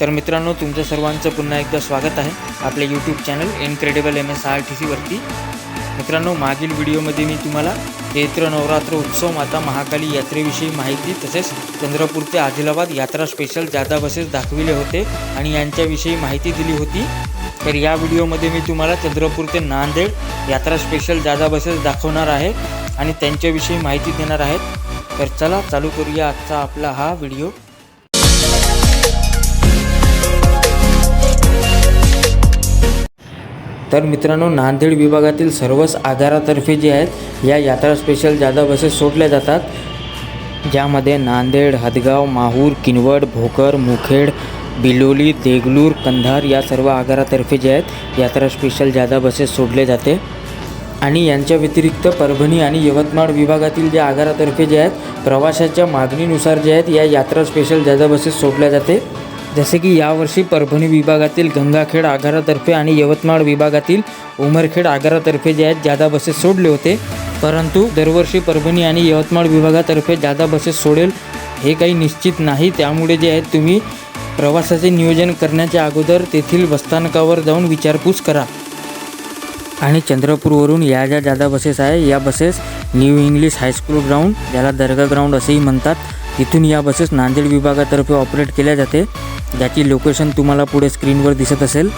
तर मित्रांनो तुमचं सर्वांचं पुन्हा एकदा स्वागत आहे आपल्या YouTube channel incredible M S R T सीवरती मित्रांनो मागील व्हिडिओमध्ये मी तुम्हाला चैत्र नवरात्र उत्सव माता महाकाली यात्रेविषयी माहिती तसेच चंद्रपूर ते आदिलाबाद यात्रा स्पेशल जादा बसेस दाखविले होते आणि यांच्याविषयी माहिती दिली होती. तर या व्हिडिओमध्ये मी तुम्हाला चंद्रपूर ते नांदेड यात्रा स्पेशल जादा बसेस दाखवणार आहे आणि त्यांच्याविषयी माहिती देणार आहेत तर चला चालू करूया आजचा आपला हा व्हिडिओ. तर मित्रांनो नांदेड विभागातील सर्वच आगारातर्फे जे आहेत या यात्रा स्पेशल जादा बसेस सोडल्या जातात. ज्यामध्ये नांदेड हदगाव माहूर किनवट भोकर मुखेड बिलोली देगलूर कंधार या सर्व आगारातर्फे जे आहेत यात्रा स्पेशल जादा बसेस सोडले जाते. आणि यांच्या व्यतिरिक्त परभणी आणि यवतमाळ विभागातील जे आगारातर्फे जे आहेत प्रवाशाच्या मागणीनुसार जे आहेत या यात्रा स्पेशल जादा बसेस सोडल्या जाते. जसे की यावर्षी परभणी विभागातील गंगाखेड आगारातर्फे आणि यवतमाळ विभागातील उमरखेड आगारातर्फे जे आहेत जादा बसेस सोडले होते. परंतु दरवर्षी परभणी आणि यवतमाळ विभागातर्फे जादा बसेस सोडेल हे काही निश्चित नाही. त्यामुळे जे आहेत तुम्ही प्रवासाचे नियोजन करण्याच्या अगोदर तेथील बसस्थानकावर जाऊन विचारपूस करा. आणि चंद्रपूरवरून या ज्या जादा बसेस आहे या buses new English high school ground ज्याला दर्गा ग्राउंड असेही म्हणतात तिथून या बसेस नांदेड विभागातर्फे ऑपरेट केल्या जाते. ज्याची लोकेशन तुम्हाला पुढे स्क्रीनवर दिसत असेल.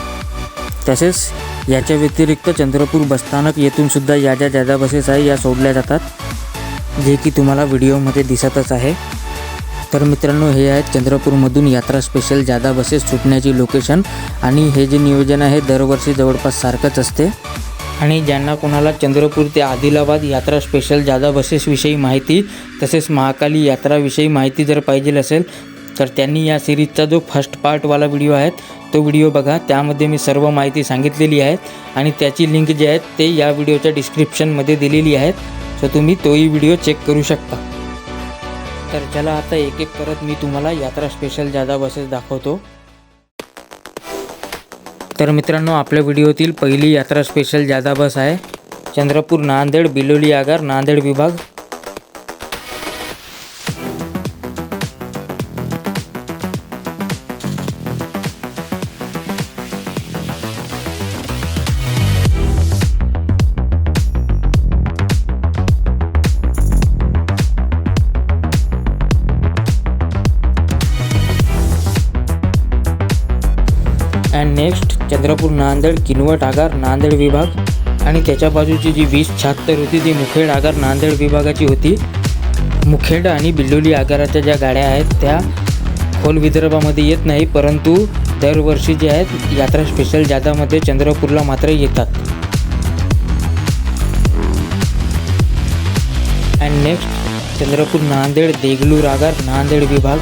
तसेच याच्या व्यतिरिक्त चंद्रपूर बसस्थानक येथून सुद्धा या ज्या जादा बसेस आहे या सोडल्या जातात. जे की तुम्हाला व्हिडिओमध्ये दिसतच आहे. तर मित्रांनो हे आहेत चंद्रपूरमधून यात्रा स्पेशल जादा बसेस सुटण्याची लोकेशन आणि हे जे नियोजन आहे दरवर्षी जवळपास सारखंच असते. आणि ज्यांना कोणाला चंद्रपूर ते आदिलाबाद यात्रा स्पेशल जादा बसेसविषयी माहिती तसेच महाकाली यात्राविषयी माहिती जर पाहिजे असेल तर त्यांनी या सिरीजचा जो फर्स्ट पार्टवाला व्हिडिओ आहे तो व्हिडिओ बघा. त्यामध्ये मी सर्व माहिती सांगितलेली आहे आणि त्याची लिंक जी आहे ते या व्हिडिओच्या डिस्क्रिप्शनमध्ये दिलेली आहेत सो तुम्ही तोही व्हिडिओ चेक करू शकता. तर चला आता एक एक करत मी तुम्हाला यात्रा स्पेशल जादा बसेस दाखवतो. तर मित्रांनो आपल्या व्हिडिओतील पहिली यात्रा स्पेशल जादा बस आहे चंद्रपूर नांदेड बिलोली आगार नांदेड विभाग. अँड नेक्स्ट चंद्रपूर नांदेड किनवट आगार नांदेड विभाग. आणि त्याच्या बाजूची जी वीस शहात्तर होती ती मुखेड आगार नांदेड विभागाची होती. मुखेड आणि बिल्लोली आगाराच्या ज्या गाड्या आहेत त्या खोल विदर्भामध्ये येत नाही परंतु दरवर्षी जे आहेत यात्रा स्पेशल जादामध्ये चंद्रपूरला मात्र येतात. अँड नेक्स्ट चंद्रपूर नांदेड देगलूर आगार नांदेड विभाग.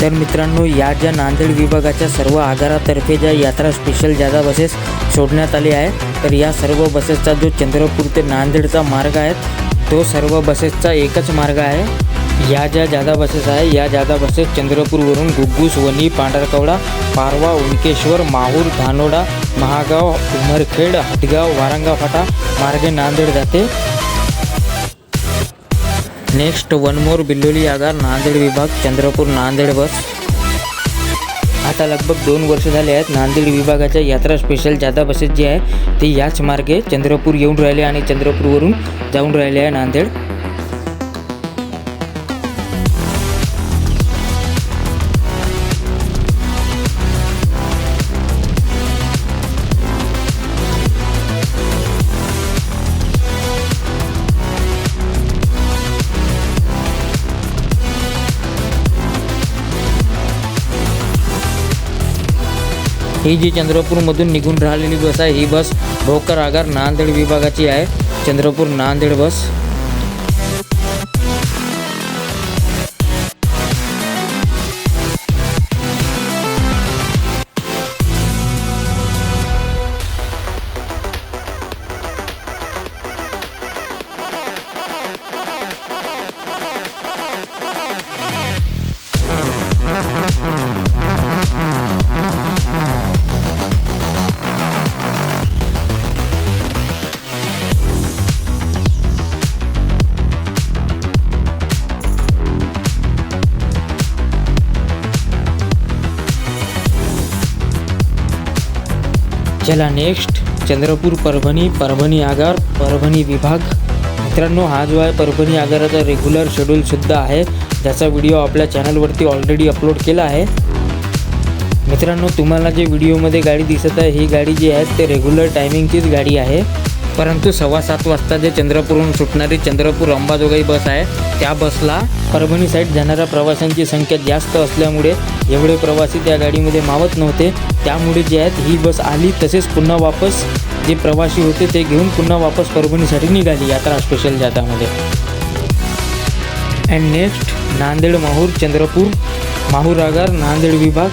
तर मित्रांनो या ज्या नांदेड विभागाच्या सर्व आगारातर्फे ज्या यात्रा स्पेशल जादा बसेस सोडण्यात आली आहे तर या सर्व बसेसचा जो चंद्रपूर ते नांदेडचा मार्ग आहे तो सर्व बसेसचा एकच मार्ग आहे. या ज्या जादा बसेस आहे या जादा बसेस चंद्रपूरवरून गुग्गूस वणी पांढरकवडा पारवा उनकेश्वर माहूर धानोडा महागाव उमरखेड हटगाव वारंगा फाटा मार्गे नांदेड जाते. नेक्स्ट वन मोर बिल्लोली आगार नांदेड विभाग चंद्रपूर नांदेड बस. आता लगभग दोन वर्ष झाले आहेत नांदेड विभागाच्या यात्रा स्पेशल जादा बसेस जे आहे ते याच मार्गे चंद्रपूर येऊन राहिले आणि चंद्रपूरवरून जाऊन राहिले आहे नांदेड. ही जी चंद्रपूरमधून निघून राहिलेली बस आहे ही बस भोकर आगार नांदेड विभागाची आहे. चंद्रपूर नांदेड बस. चला नेक्स्ट चंद्रपूर परभणी परभणी आगार परभणी विभाग. मित्रांनो हा जो आहे परभणी आगाराचा रेग्युलर शेड्यूलसुद्धा आहे. ज्याचा व्हिडिओ आपल्या चॅनलवरती ऑलरेडी अपलोड केला आहे. मित्रांनो तुम्हाला जे व्हिडिओमध्ये गाडी दिसत आहे ही गाडी जी आहे ते रेग्युलर टायमिंगचीच गाडी आहे. परंतु सव्वा सात वाजता जे चंद्रपूरहून सुटणारी चंद्रपूर अंबाजोगाई बस आहे त्या बसला परभणी साईड जाणाऱ्या प्रवाशांची संख्या जास्त असल्यामुळे एवढे प्रवासी त्या गाडीमध्ये मावत नव्हते. त्यामुळे जे आहेत ही बस आली तसेच पुन्हा वापस जे प्रवासी होते ते घेऊन पुन्हा वापस परभणीसाठी निघाली. यात्रा special जातामध्ये. And next Nanded Mahur Chandrapur. Mahur आगार नांदेड विभाग.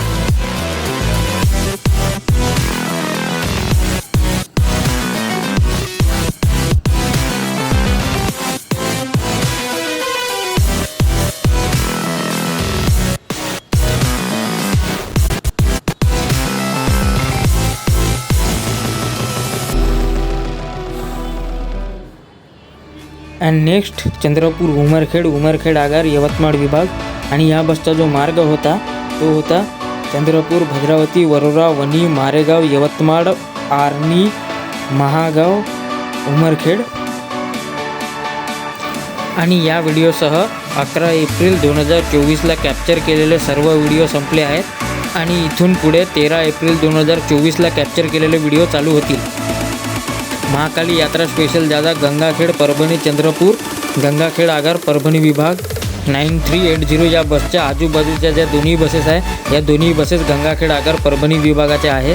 अँड नेक्स्ट चंद्रपूर उमरखेड उमरखेड आगार यवतमाळ विभाग. आणि या बसचा जो मार्ग होता तो होता चंद्रपूर भद्रावती वरोरा वणी मारेगाव यवतमाळ आर्णी महागाव उमरखेड. आणि या व्हिडिओसह अकरा एप्रिल दोन हजार चोवीसला कॅप्चर केलेले सर्व व्हिडिओ संपले आहेत. आणि इथून पुढे तेरा एप्रिल दोन हजार चोवीसला कॅप्चर केलेले व्हिडिओ चालू होतील. महाकाली यात्रा स्पेशल जादा गंगाखेड परभणी चंद्रपूर. गंगाखेड आगार परभणी विभाग. नाईन थ्री एट झिरो या बसच्या आजूबाजूच्या ज्या दोन्ही बसेस आहे या दोन्ही बसेस गंगाखेड आगार परभणी विभागाच्या आहे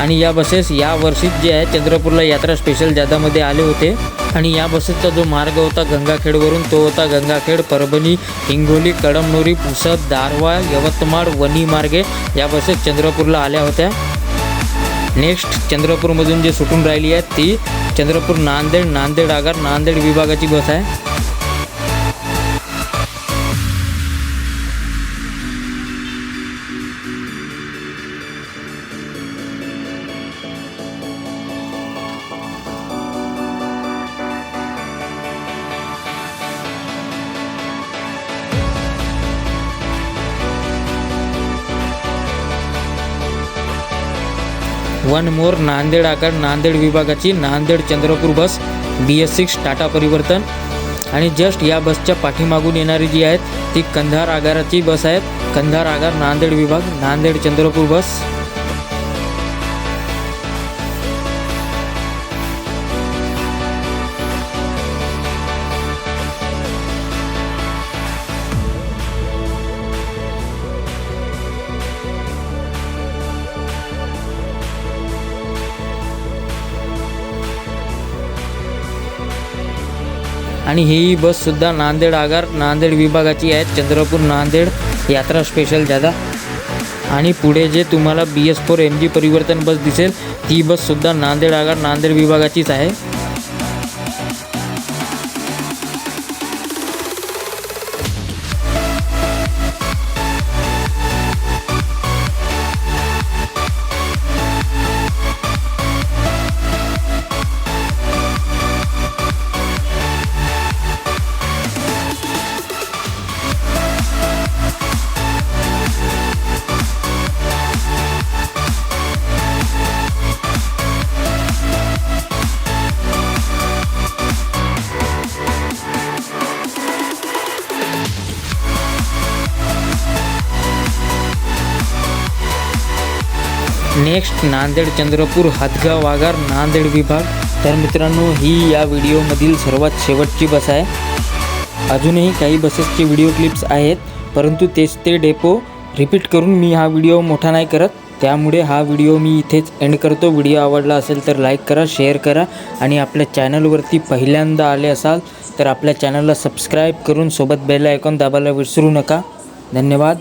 आणि या बसेस या वर्षीच जे आहे चंद्रपूरला यात्रा स्पेशल जादामध्ये आले होते. आणि या बसेसचा जो मार्ग होता गंगाखेडवरून तो होता गंगाखेड परभणी हिंगोली कळमनुरी पुसद दारवा यवतमाळ वणी मार्गे या बसेस चंद्रपूरला आल्या होत्या. नेक्स्ट चंद्रपूरमधून जे सुटून राहिली आहे ती चंद्रपूर नांदेड नांदेड आगार नांदेड विभागाची बस आहे. वन मोर नांदेड आकार नांदेड विभागाची Nanded Chandrapur bus B S six Tata Parivartan. आणि जस्ट या बसच्या पाठीमागून येणारी जी आहेत ती कंधार आगाराची बस आहेत. कंधार आगार नांदेड विभाग नांदेड चंद्रपूर बस. आणि ही बससुद्धा नांदेड आगार नांदेड विभागाची आहे. चंद्रपूर नांदेड यात्रा स्पेशल जादा आणि पुढे जे तुम्हाला B S four M G Parivartan bus दिसेल ती बससुद्धा नांदेड आगार नांदेड विभागाचीच आहे. नेक्स्ट नांदेड चंद्रपूर हातगाव वागार नांदेड विभाग. तर मित्रांनो ही या व्हिडिओमधील सर्वात शेवटची बस आहे. अजूनही काही बसेसचे व्हिडिओ क्लिप्स आहेत परंतु तेच ते डेपो रिपीट करून मी हा व्हिडिओ मोठा नाही करत. त्यामुळे हा व्हिडिओ मी इथेच एंड करतो. व्हिडिओ आवडला असेल तर लाईक करा शेअर करा आणि आपल्या चॅनलवरती पहिल्यांदा आले असाल तर आपल्या चॅनलला सबस्क्राईब करून सोबत बेल आयकॉन दाबायला विसरू नका. धन्यवाद.